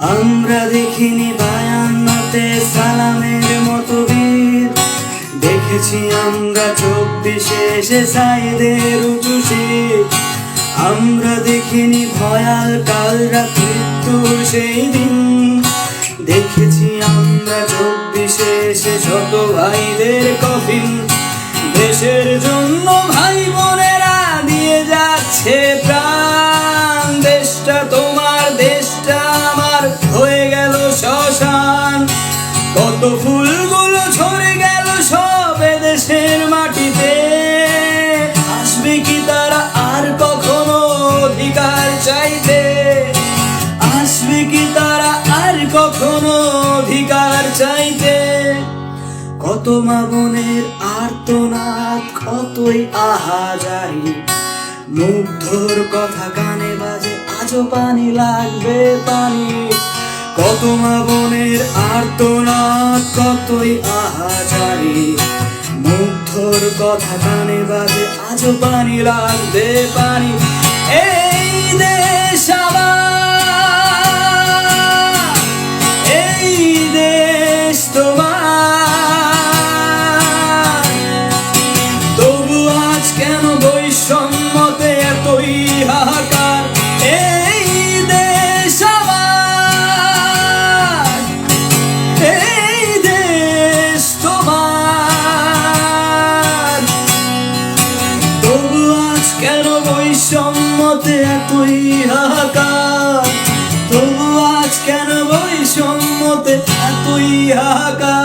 আমরা দেখিনি বায়ান্নতে সালামের মতো বীর। দেখেছি আমরা চব্বিশে এসে সাইদের উঁচু আমরা দেখিনি ভয়াল কাল রাত সেই দিন। দেখেছি আমরা চব্বিশে এসে শত ভাইদের কফিন। দেশের জন্য কত ফুলগুলো ঝরে গেল সব দেশের মাটিতে। আসবে কি তারা আর কখনো অধিকার চাইতে? আসবে কি তারা আর কখনো অধিকার চাইতে? কত মা বোনের আর্তনাদ, কতই আহাজারি। মুগ্ধর কথা কানে বাজে, আজও পানি লাগবে পানি। কত মা বোনের আর্তনাদ কতই আহাজারি। মুগ্ধর কথা কানে বাজে আজও পানি লাগতে পানি বৈষম্যতে একই হাহাকার। তবু আজ কেন বৈষম্যতে এতই হাহাকার?